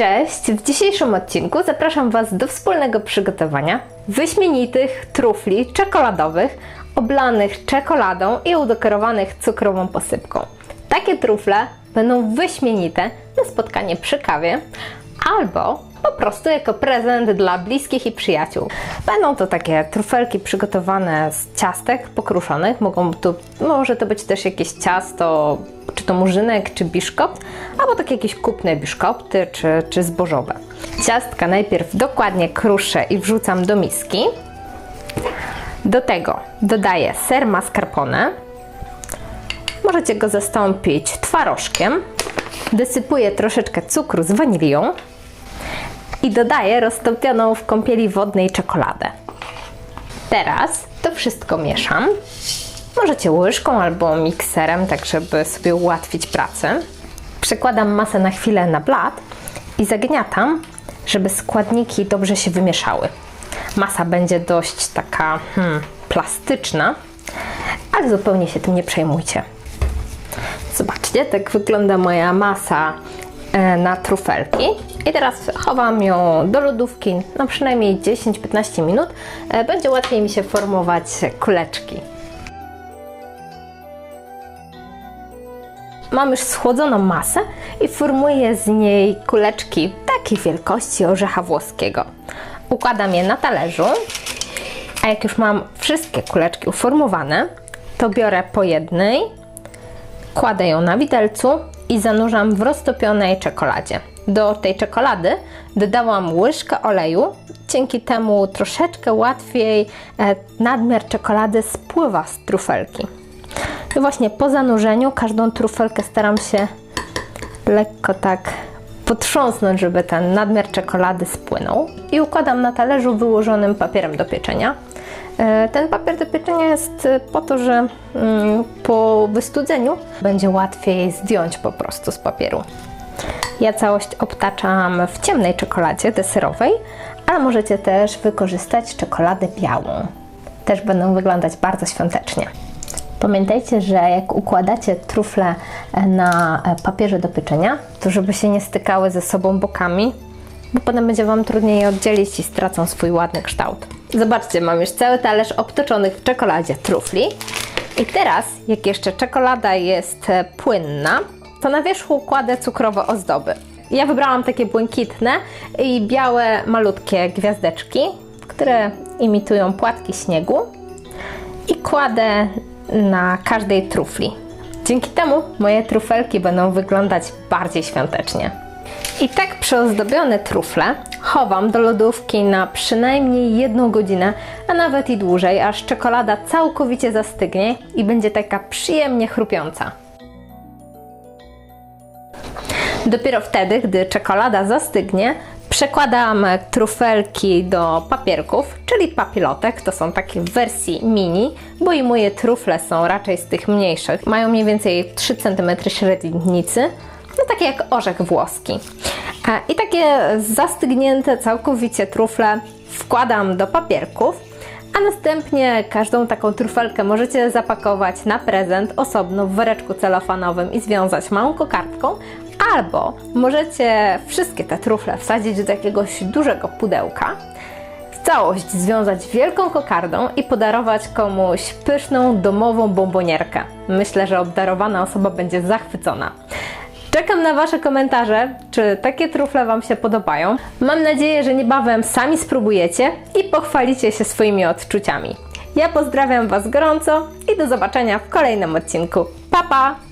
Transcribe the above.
Cześć! W dzisiejszym odcinku zapraszam Was do wspólnego przygotowania wyśmienitych trufli czekoladowych oblanych czekoladą i udekorowanych cukrową posypką. Takie trufle będą wyśmienite na spotkanie przy kawie albo po prostu jako prezent dla bliskich i przyjaciół. Będą to takie trufelki przygotowane z ciastek pokruszonych. Mogą to, może to być też jakieś ciasto, czy to murzynek, czy biszkopt, albo takie jakieś kupne biszkopty, czy, czy zbożowe. Ciastka najpierw dokładnie kruszę i wrzucam do miski. Do tego dodaję ser mascarpone. Możecie go zastąpić twarożkiem. Dosypuję troszeczkę cukru z wanilią i dodaję roztopioną w kąpieli wodnej czekoladę. Teraz to wszystko mieszam. Możecie łyżką albo mikserem, tak żeby sobie ułatwić pracę. Przekładam masę na chwilę na blat i zagniatam, żeby składniki dobrze się wymieszały. Masa będzie dość taka hmm, plastyczna, ale zupełnie się tym nie przejmujcie. Zobaczcie, tak wygląda moja masa e, na trufelki. I teraz chowam ją do lodówki na przynajmniej 10-15 minut. E, Będzie łatwiej mi się formować kuleczki. Mam już schłodzoną masę i formuję z niej kuleczki takiej wielkości orzecha włoskiego. Układam je na talerzu, a jak już mam wszystkie kuleczki uformowane, to biorę po jednej, kładę ją na widelcu i zanurzam w roztopionej czekoladzie. Do tej czekolady dodałam łyżkę oleju, dzięki temu troszeczkę łatwiej e, nadmiar czekolady spływa z trufelki. I właśnie po zanurzeniu każdą trufelkę staram się lekko tak potrząsnąć, żeby ten nadmiar czekolady spłynął. I układam na talerzu wyłożonym papierem do pieczenia. E, Ten papier do pieczenia jest e, po to, że mm, po wystudzeniu będzie łatwiej zdjąć po prostu z papieru. Ja całość obtaczam w ciemnej czekoladzie deserowej, ale możecie też wykorzystać czekoladę białą. Też będą wyglądać bardzo świątecznie. Pamiętajcie, że jak układacie trufle e, na e, papierze do pieczenia, to żeby się nie stykały ze sobą bokami, bo potem będzie Wam trudniej je oddzielić i stracą swój ładny kształt. Zobaczcie, mam już cały talerz obtoczonych w czekoladzie trufli. I teraz, jak jeszcze czekolada jest e, płynna, to na wierzchu kładę cukrowe ozdoby. Ja wybrałam takie błękitne i białe, malutkie gwiazdeczki, które imitują płatki śniegu i kładę na każdej trufli. Dzięki temu moje trufelki będą wyglądać bardziej świątecznie. I tak przyozdobione trufle chowam do lodówki na przynajmniej jedną godzinę, a nawet i dłużej, aż czekolada całkowicie zastygnie i będzie taka przyjemnie chrupiąca. Dopiero wtedy, gdy czekolada zastygnie, przekładam trufelki do papierków, czyli papilotek. To są takie w wersji mini, bo i moje trufle są raczej z tych mniejszych. Mają mniej więcej 3 cm średnicy, no takie jak orzech włoski. E, I takie zastygnięte całkowicie trufle wkładam do papierków, a następnie każdą taką trufelkę możecie zapakować na prezent osobno w woreczku celofanowym i związać małą kokardką, albo możecie wszystkie te trufle wsadzić do jakiegoś dużego pudełka, w całość związać wielką kokardą i podarować komuś pyszną domową bombonierkę. Myślę, że obdarowana osoba będzie zachwycona. Czekam na Wasze komentarze, czy takie trufle Wam się podobają. Mam nadzieję, że niebawem sami spróbujecie i pochwalicie się swoimi odczuciami. Ja pozdrawiam Was gorąco i do zobaczenia w kolejnym odcinku. Pa pa!